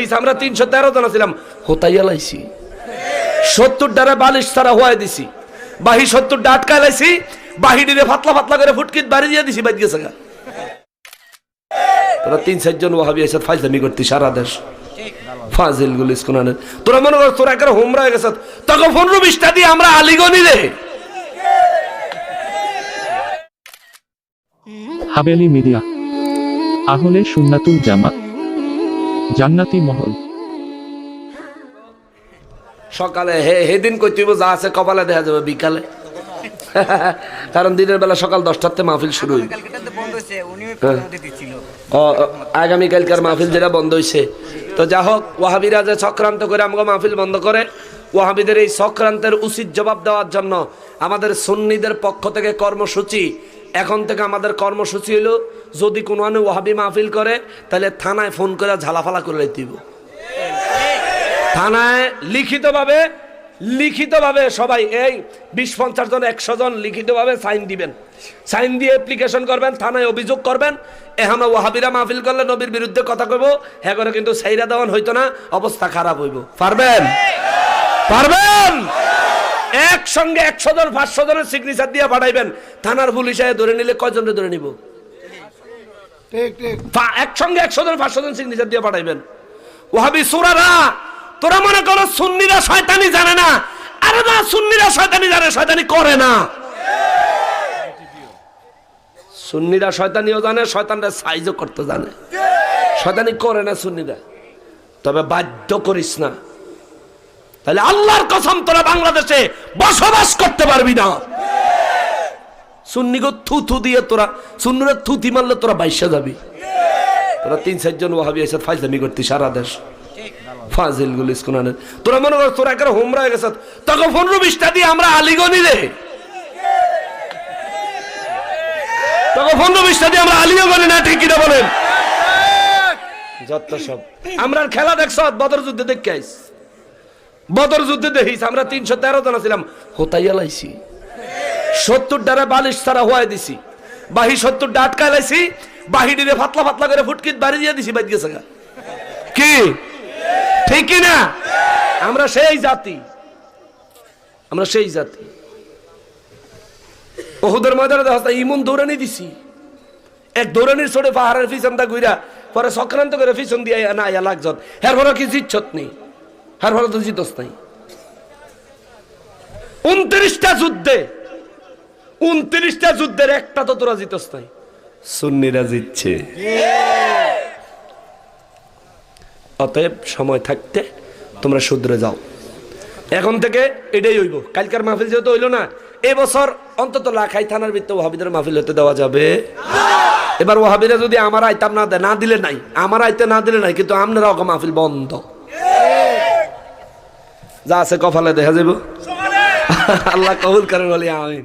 দেখিস আমরা তিনশো তেরো জন ছিলাম হোতাইয়া লাইছি। সত্তর ডারে বালিশ ছাড়া হওয়াই দিছি। বাহি সত্তর ডাটকায় লাইছি বাহি ডিরে ফাতলা ফাতলা করে ফুটকিত বাড়ি দিয়ে দিছি বাদ গেছে তোরা তিন চারজন ওহাবি এসে ফাইজলামি করতি সারা দেশ। ফাজিলগুলো স্কুনানের তোরা মনে কর, তোরা একটা হোমরা হয়ে গেছে। তোকে পনেরো বিশটা দিয়ে আমরা আলিগনি রে। হাবেলি মিডিয়া। আহলে সুন্নাতুল জামাত। জান্নাতি মহল। সকালে হে হেদিন কই তুইব যা আছে কপালে দেখা যাবে বিকালে। কারণ দিনের বেলা সকাল দশটাতে মাহফিল শুরু হ্যাঁ। আগামীকালকার মাহফিল যেটা বন্ধ হয়েছে তো যা হোক ওয়াহাবিরা যে চক্রান্ত করে আমাকে মাহফিল বন্ধ করে ওয়াহাবিদের এই চক্রান্তের উচিত জবাব দেওয়ার জন্য আমাদের সুন্নিদের পক্ষ থেকে কর্মসূচি এখন থেকে আমাদের কর্মসূচি হলো যদি কোনো আনে ওয়াহাবি মাহফিল করে, তাহলে থানায় ফোন করে ঝালাফালা করে দিব থানায় লিখিতভাবে লিখিতভাবে সবাই, এই বিশ পঞ্চাশ জন, একশো জন লিখিতভাবে সাইন দিবেন। সাইন দিয়ে অ্যাপ্লিকেশন করবেন, থানায় অভিযোগ করবেন, এখনও ওয়াহাবিরা মাহফিল করলে নবীর বিরুদ্ধে কথা কইব হ্যাঁ করে কিন্তু সাইরা দেওয়ান হইতো না, অবস্থা খারাপ হইব। পারবেন? পারবেন? একসঙ্গে একশো জন, পাঁচশো জনের সিগনেচার দিয়ে পাঠাইবেন। থানার পুলিশে ধরে নিলে কয়জনকে ধরে নিব? একসঙ্গে একশো জন, পাঁচশো জন সিগনেচার দিয়ে পাঠাইবেন। ওহাবি সুরারা, তোরা মনে করো সুন্নিরা শয়তানি জানে না, আরে না, সুন্নিরা শয়তানি জানে, শয়তানি করে না। সুন্নিরা শয়তানিও জানে, শয়তানরা সাইজও করতে জানে। শয়তানি করে না সুন্নিরা। তবে বাধ্য করিস না। তাহলে আল্লাহর কসম, তোরা বাংলাদেশে বসবাস করতে পারবি না। সুন্নিগো থু থু দিয়ে তোরা, সুন্নিরা থুতি মারলে তোরা বাইশা যাবি। তোরা তিন, চারজন ওহাবি এসে ফাইজলামি করতি সারা দেশ। ফাজিলগুলো স্কুনানের তোরা মনে কর, তোরা একটা হোমরা হয়ে গেছে। তোকে পনেরো বিশটা দিয়ে আমরা আলিগনি রে তোকে পনেরো বিশটা দিয়ে আমরা আলিও গনি না, ঠিক কিনা বলেন? যত সব। আমরা খেলা দেখছ বদর যুদ্ধে দেখে আইস। বদর যুদ্ধে দেখিস, আমরা তিনশো তেরো জন ছিলাম হোতাইয়া লাইছি। সত্তর ডারে বালিশ ছাড়া হওয়াই দিছি। বাহি সত্তর ডাটকায় লাইছি বাহি ডিরে ফাতলা ফাতলা করে ফুটকিত বাড়ি দিয়ে দিছি বাদ গেছে। কি? ঠিক কি না? আমরা সেই জাতি। আমরা সেই জাতি। ওহুদের ময়দানে দেখা ইমন দৌড়ানি দিছি। এক দৌড়ানির ছোটে পাহাড়ের পিছন দা ঘুরা পরে সক্রান্ত করে পিছন দিয়ে না আয়া লাগছত হের ফলে কি জিতছত নেই। হের ফলে তো জিতস নাই। উনত্রিশটা যুদ্ধে উনত্রিশটা যুদ্ধের একটা তো তোরা জিতস নাই। সুন্নিরা জিতছে। অতএব সময় থাকতে তোমরা শুধরে যাও। এখন থেকে এটাই হইব। কালকার মাহফিল যেহেতু হইল না এবছর অন্তত লাখাই থানার ভিত্তি ওহাবিদের মাহফিল হতে দেওয়া যাবে। এবার ওহাবিরা যদি আমার আইতাম না দেয় না দিলে নাই আমার আইতে না দিলে নাই কিন্তু আপনারা অক মাহফিল বন্ধ। যা আছে কপালে দেখা যাব আল্লাহ কবুল করেন বলি আমিন।